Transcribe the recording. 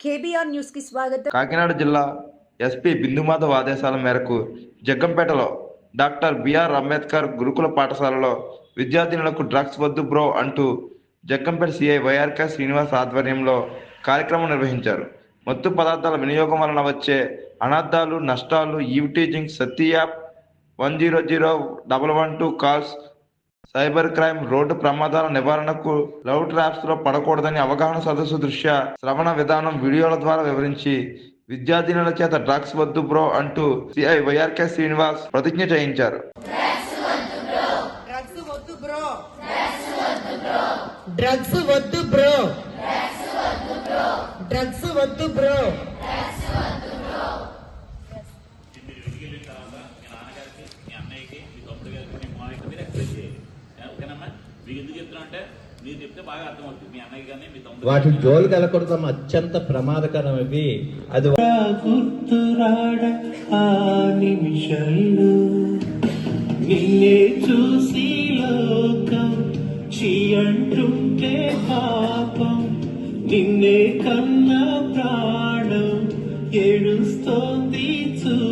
KBR న్యూస్కి స్వాగతం. కాకినాడ జిల్లా ఎస్పీ బిందుమాధవ్ ఆదేశాల మేరకు జగ్గంపేటలో డాక్టర్ బిఆర్ అంబేద్కర్ గురుకుల పాఠశాలలో విద్యార్థినులకు డ్రగ్స్ వద్దు బ్రో అంటూ జగ్గంపేట సిఐ వైఆర్కే శ్రీనివాస్ ఆధ్వర్యంలో కార్యక్రమం నిర్వహించారు. మత్తు పదార్థాల వినియోగం వలన వచ్చే అనర్థాలు నష్టాలు ఈవ్ టీచింగ్ సతీ app one zero zero double one two calls cyber crime road ప్రమాదాల నివారణకు లవ్ ట్రాప్స్లో పడకూడదని అవగాహన సదస్సు దృష్ట్యా శ్రవణ విధానం వీడియోల ద్వారా వివరించి విద్యార్థినుల చేత డ్రగ్స్ వద్దు బ్రో అంటూ సిఐ వైఆర్కే శ్రీనివాస్ ప్రతిజ్ఞ చేయించారు. డ్రగ్స్ వద్దు బ్రో డ్రగ్స్ వద్దు బ్రో డ్రగ్స్ వద్దు బ్రో మీరు ఇంటికి వెళ్ళిన తర్వాత మీ నాన్నగారికి మీ అన్నయ్యకి మీ తమ్ముడు గారికి మీ మామయ్యకి మీరు ఎక్స్ప్లెయిన్ చేయాలి ఓకేనమ్మా మీకు ఎందుకు చెప్తున్నా అంటే మీరు చెప్తే బాగా అర్థమవుతుంది. మీ అన్నయ్య కానీ మీ తమ్ముడు వాటి జోలు కలకూడదమ్మా అత్యంత ప్రమాదకరం ఇవి. అది గుర్తురాడ ఆ నిమిషంలో నిన్నే చూసి లోకం చీ అంటుంటే పాపం నిన్నే కన్న ప్రాణం ఏడుస్తోంది చూడు